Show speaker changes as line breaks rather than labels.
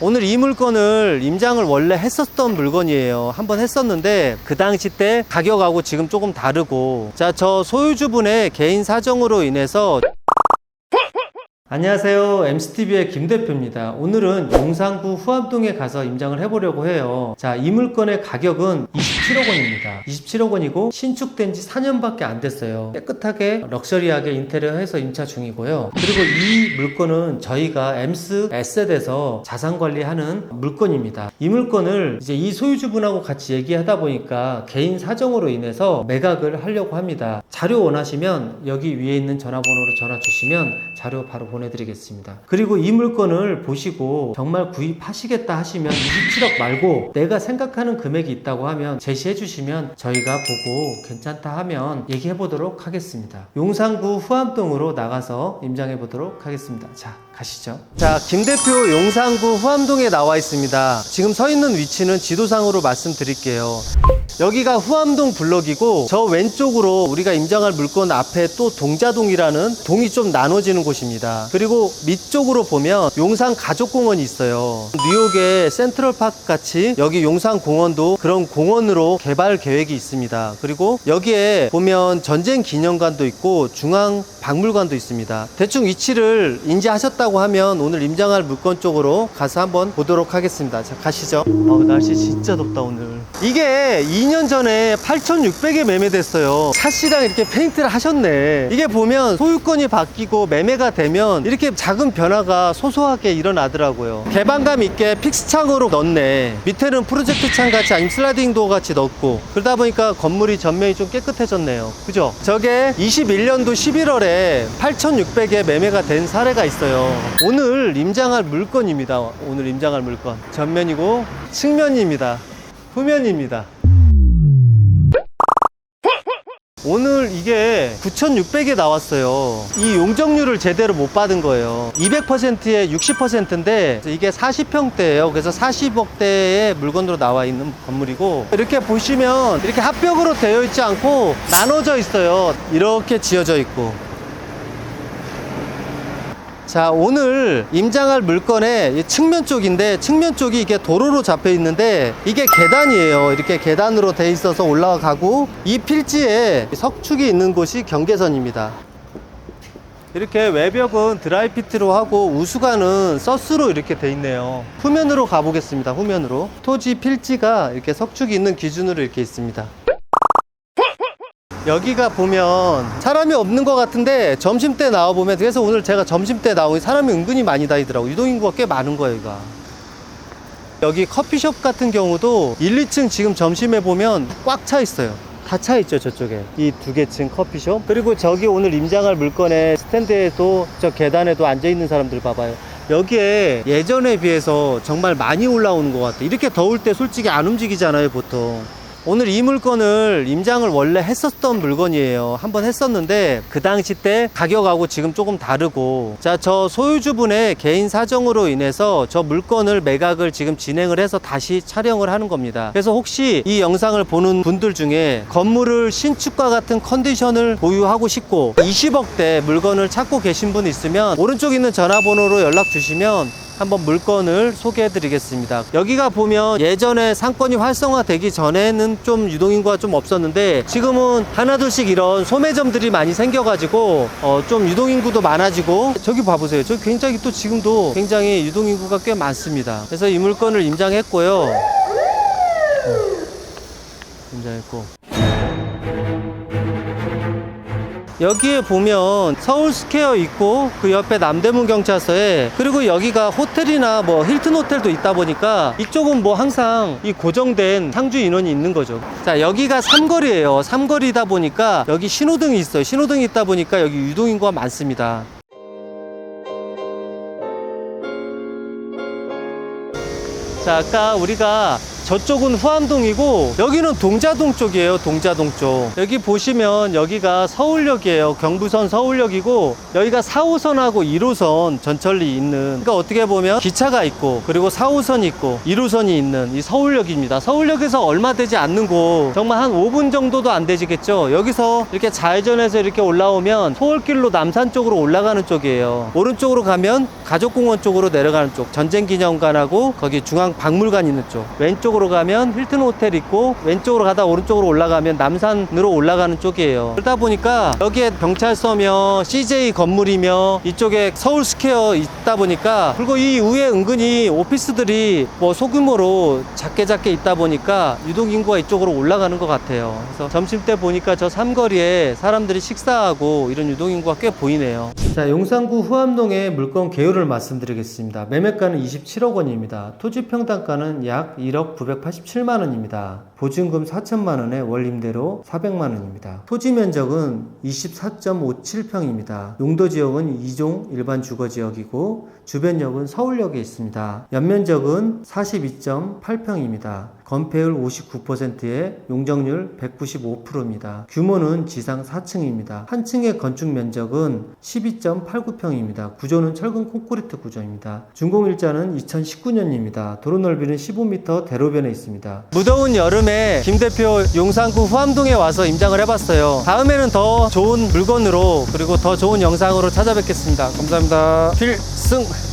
오늘 이 물건을 임장을 원래 했었던 물건이에요. 한번 했었는데 그 당시 때 가격하고 지금 조금 다르고 자, 저 소유주분의 개인 사정으로 인해서 안녕하세요. MCTV의 김 대표입니다. 오늘은 용산구 후암동에 가서 임장을 해보려고 해요. 자, 이 물건의 가격은 27억 원입니다. 27억 원이고 신축된 지 4년밖에 안 됐어요. 깨끗하게 럭셔리하게 인테리어해서 임차 중이고요. 그리고 이 물건은 저희가 엠스 에셋에서 자산 관리하는 물건입니다. 이 물건을 이제 이 소유주분하고 같이 얘기하다 보니까 개인 사정으로 인해서 매각을 하려고 합니다. 자료 원하시면 여기 위에 있는 전화번호로 전화 주시면 자료 바로 보내 드리겠습니다. 그리고 이 물건을 보시고 정말 구입하시겠다 하시면 27억 말고 내가 생각하는 금액이 있다고 하면 제시해 주시면 저희가 보고 괜찮다 하면 얘기해 보도록 하겠습니다. 용산구 후암동으로 나가서 임장해 보도록 하겠습니다. 자, 가시죠. 자, 김 대표 용산구 후암동에 나와 있습니다. 지금 서 있는 위치는 지도상으로 말씀드릴게요. 여기가 후암동 블럭이고 저 왼쪽으로 우리가 임장할 물건 앞에 또 동자동이라는 동이 좀 나눠지는 곳입니다. 그리고 밑쪽으로 보면 용산 가족공원이 있어요. 뉴욕의 센트럴파크 같이 여기 용산공원도 그런 공원으로 개발 계획이 있습니다. 그리고 여기에 보면 전쟁 기념관도 있고 중앙 박물관도 있습니다. 대충 위치를 인지하셨다고 하면 오늘 임장할 물건 쪽으로 가서 한번 보도록 하겠습니다. 자, 가시죠. 어, 날씨 진짜 덥다 오늘. 이게 2년 전에 8,600에 매매됐어요. 샷시랑 이렇게 페인트를 하셨네. 이게 보면 소유권이 바뀌고 매매가 되면 이렇게 작은 변화가 소소하게 일어나더라고요. 개방감 있게 픽스창으로 넣네. 밑에는 프로젝트 창 같이 아니면 슬라이딩 도어 같이 넣고 그러다 보니까 건물이 전면이 좀 깨끗해졌네요. 그죠? 저게 21년도 11월에 8,600에 매매가 된 사례가 있어요. 오늘 임장할 물건입니다. 오늘 임장할 물건. 전면이고 측면입니다. 후면입니다. 오늘 이게 9,600에 나왔어요. 이 용적률을 제대로 못 받은 거예요. 200%에 60%인데 이게 40평대예요. 그래서 40억대의 물건으로 나와 있는 건물이고 이렇게 보시면 이렇게 합벽으로 되어 있지 않고 나눠져 있어요. 이렇게 지어져 있고 자 오늘 임장할 물건의 이 측면 쪽인데 측면 쪽이 이게 도로로 잡혀 있는데 이게 계단이에요. 이렇게 계단으로 돼 있어서 올라가고 이 필지에 석축이 있는 곳이 경계선입니다. 이렇게 외벽은 드라이피트로 하고 우수관은 서스로 이렇게 돼 있네요. 후면으로 가보겠습니다. 후면으로. 토지 필지가 이렇게 석축이 있는 기준으로 이렇게 있습니다 여기가 보면 사람이 없는 것 같은데 점심 때 나와 보면 그래서 오늘 제가 점심 때 나오니 사람이 은근히 많이 다니더라고 유동인구가 꽤 많은 거예요 여기가 여기 커피숍 같은 경우도 1, 2층 지금 점심에 보면 꽉 차 있어요. 다 차 있죠 저쪽에. 이 두 개 층 커피숍. 그리고 저기 오늘 임장할 물건에 스탠드에도 저 계단에도 앉아 있는 사람들 봐봐요. 여기에 예전에 비해서 정말 많이 올라오는 것 같아요. 이렇게 더울 때 솔직히 안 움직이잖아요 보통 오늘 이 물건을 임장을 원래 했었던 물건이에요. 한번 했었는데 그 당시 때 가격하고 지금 조금 다르고 자, 저 소유주분의 개인 사정으로 인해서 저 물건을 매각을 지금 진행을 해서 다시 촬영을 하는 겁니다. 그래서 혹시 이 영상을 보는 분들 중에 건물을 신축과 같은 컨디션을 보유하고 싶고 20억대 물건을 찾고 계신 분 있으면 오른쪽 있는 전화번호로 연락 주시면 한번 물건을 소개해 드리겠습니다. 여기가 보면 예전에 상권이 활성화되기 전에는 좀 유동인구가 좀 없었는데 지금은 하나둘씩 이런 소매점들이 많이 생겨가지고 어, 좀 유동인구도 많아지고 저기 봐보세요. 저기 굉장히 또 지금도 굉장히 유동인구가 꽤 많습니다. 그래서 이 물건을 임장했고요. 음, 임장했고. 여기에 보면 서울 스퀘어 있고 그 옆에 남대문 경찰서에 그리고 여기가 호텔이나 뭐 힐튼 호텔도 있다 보니까 이쪽은 뭐 항상 이 고정된 상주 인원이 있는 거죠. 자, 여기가 삼거리예요. 삼거리다 보니까 여기 신호등이 있어요. 신호등이 있다 보니까 여기 유동인구가 많습니다. 자, 아까 우리가 저쪽은 후암동이고 여기는 동자동 쪽이에요. 동자동 쪽. 여기 보시면 여기가 서울역이에요. 경부선 서울역이고 여기가 4호선하고 1호선 전철이 있는 그러니까 어떻게 보면 기차가 있고 그리고 4호선이 있고 1호선이 있는 이 서울역입니다. 서울역에서 얼마 되지 않는 곳 정말 한 5분 정도도 안 되지겠죠. 여기서 이렇게 좌회전해서 이렇게 올라오면 소월길로 남산 쪽으로 올라가는 쪽이에요. 오른쪽으로 가면 가족공원 쪽으로 내려가는 쪽 전쟁기념관하고 거기 중앙박물관 있는 쪽 왼쪽으로 가면 힐튼 호텔 있고 왼쪽으로 가다 오른쪽으로 올라가면 남산으로 올라가는 쪽이에요. 그러다 보니까 여기에 경찰서며 CJ 건물이며 이쪽에 서울 스퀘어 있다 보니까 그리고 이 위에 은근히 오피스들이 뭐 소규모로 작게 작게 있다 보니까 유동 인구가 이쪽으로 올라가는 것 같아요. 그래서 점심 때 보니까 저 삼거리에 사람들이 식사하고 이런 유동 인구가 꽤 보이네요. 자, 용산구 후암동의 물건 개요를 말씀드리겠습니다. 매매가는 27억 원입니다. 토지 평당가는 약 1억 987만 원입니다. 보증금 4천만 원에 월 임대료 400만 원입니다. 토지 면적은 24.57평입니다. 용도 지역은 2종 일반 주거 지역이고 주변역은 서울역에 있습니다. 연면적은 42.8평입니다. 건폐율 59%에 용적률 195%입니다. 규모는 지상 4층입니다. 한 층의 건축 면적은 12.89평입니다. 구조는 철근 콘크리트 구조입니다. 준공 일자는 2019년입니다. 도로 넓이는 15m 대로변에 있습니다. 무더운 여름에 김 대표 용산구 후암동에 와서 임장을 해봤어요. 다음에는 더 좋은 물건으로 그리고 더 좋은 영상으로 찾아뵙겠습니다. 감사합니다. 필승!